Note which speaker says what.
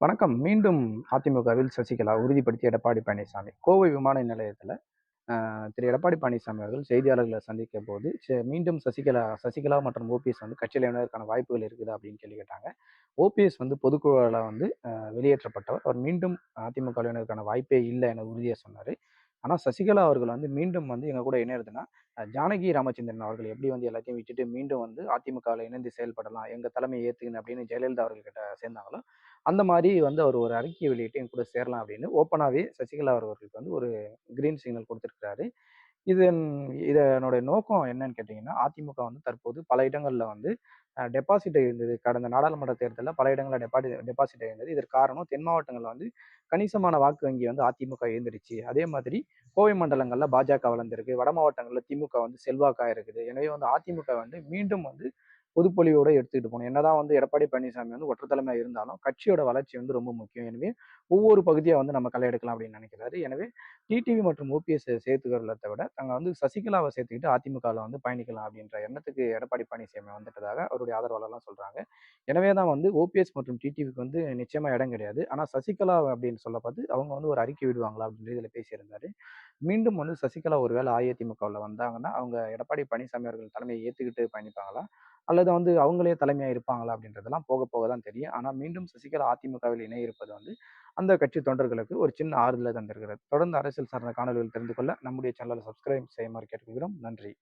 Speaker 1: வணக்கம். மீண்டும் அதிமுகவில் சசிகலா உறுதிப்படுத்திய எடப்பாடி பழனிசாமி. கோவை விமான நிலையத்தில் திரு எடப்பாடி பழனிசாமி அவர்கள் செய்தியாளர்களை சந்திக்க போது மீண்டும் சசிகலா சசிகலா மற்றும் ஓபிஎஸ் வந்து கட்சியில இணைவதற்கான வாய்ப்புகள் இருக்குதா? அப்படின்னு கேள்வி கேட்டாங்க. ஓபிஎஸ் வந்து பொதுக்குழுவால வந்து வெளியேற்றப்பட்டவர். அவர் மீண்டும் அதிமுக இணைவதற்கான வாய்ப்பே இல்லை என உறுதியாக சொன்னார் ஆனால் சசிகலா அவர்கள் வந்து மீண்டும் வந்து எங்கள் கூட இணையறதுன்னா, ஜானகி ராமச்சந்திரன் அவர்கள் எப்படி வந்து எல்லாத்தையும் விட்டுட்டு மீண்டும் வந்து அதிமுகவில் இணைந்து செயல்படலாம், எங்கள் தலைமையை ஏற்றுக்கணும் அப்படின்னு ஜெயலலிதா அவர்கள்கிட்ட சேர்ந்தாங்களோ, அந்த மாதிரி வந்து அவர் ஒரு அறிக்கையை வெளியிட்டு எங்க கூட சேரலாம் அப்படின்னு ஓப்பனாகவே சசிகலா அவர்களுக்கு வந்து ஒரு கிரீன் சிக்னல் கொடுத்துருக்கிறாரு. இதன் இதனுடைய நோக்கம் என்னன்னு கேட்டீங்கன்னா, அதிமுக வந்து தற்போது பல இடங்களில் வந்து டெபாசிட் இருந்தது கடந்த நாடாளுமன்ற தேர்தலில் பல இடங்களில் டெபாடி டெபாசிட் இருந்தது இதற்கு காரணம் தென் மாவட்டங்களில் வந்து கணிசமான வாக்கு வங்கி வந்து அதிமுக இருந்துருச்சு அதே மாதிரி கோவை மண்டலங்களில் பாஜக வளர்ந்துருக்கு வட மாவட்டங்களில் திமுக வந்து செல்வாக்காக இருக்குது. எனவே வந்து அதிமுக வந்து மீண்டும் வந்து பொதுப்பொலிவோட எடுத்துக்கிட்டு போகணும் என்னதான் வந்து எடப்பாடி பழனிசாமி வந்து ஒற்றத்தலைமை இருந்தாலும், கட்சியோட வளர்ச்சி வந்து ரொம்ப முக்கியம். எனவே ஒவ்வொரு பகுதியை வந்து நம்ம களை எடுக்கலாம் அப்படின்னு நினைக்கிறாரு. எனவே டிடிவி மற்றும் ஓபிஎஸ் சேர்த்துக்கிறத விட, நாங்க வந்து சசிகலாவை சேர்த்துக்கிட்டு அதிமுகவில் வந்து பயணிக்கலாம் அப்படின்ற எண்ணத்துக்கு எடப்பாடி பழனிசாமி வந்துட்டதாக அவருடைய ஆதரவாளர்லாம் சொல்கிறாங்க எனவே தான் வந்து ஓபிஎஸ் மற்றும் டிடிவிக்கு வந்து நிச்சயமாக இடம் கிடையாது. ஆனால் சசிகலா அப்படின்னு சொல்ல பார்த்து அவங்க வந்து ஒரு அறிக்கை விடுவாங்களா அப்படின்ற இதில் பேசியிருந்தாரு. மீண்டும் வந்து சசிகலா ஒரு வேளை அஇஅதிமுகவுல வந்தாங்கன்னா, அவங்க எடப்பாடி பழனிசாமி அவர்கள் தலைமையை ஏற்றுக்கிட்டு பயணிப்பாங்களா? அல்லது வந்து அவங்களே தலைமையாக இருப்பாங்களா? அப்படின்றதெல்லாம் போக போக தான் தெரியும். ஆனால் மீண்டும் சசிகலா அதிமுகவில் இணைய இருப்பது வந்து, அந்த கட்சி தொண்டர்களுக்கு ஒரு சின்ன ஆறுதலை தந்திருக்கிறது. தொடர்ந்து அரசியல் சார்ந்த காணொலிகள் தெரிந்து கொள்ள நம்முடைய சேனலை சப்ஸ்கிரைப் செய்யுமாறு கேட்டுக்கொள்கிறோம். நன்றி.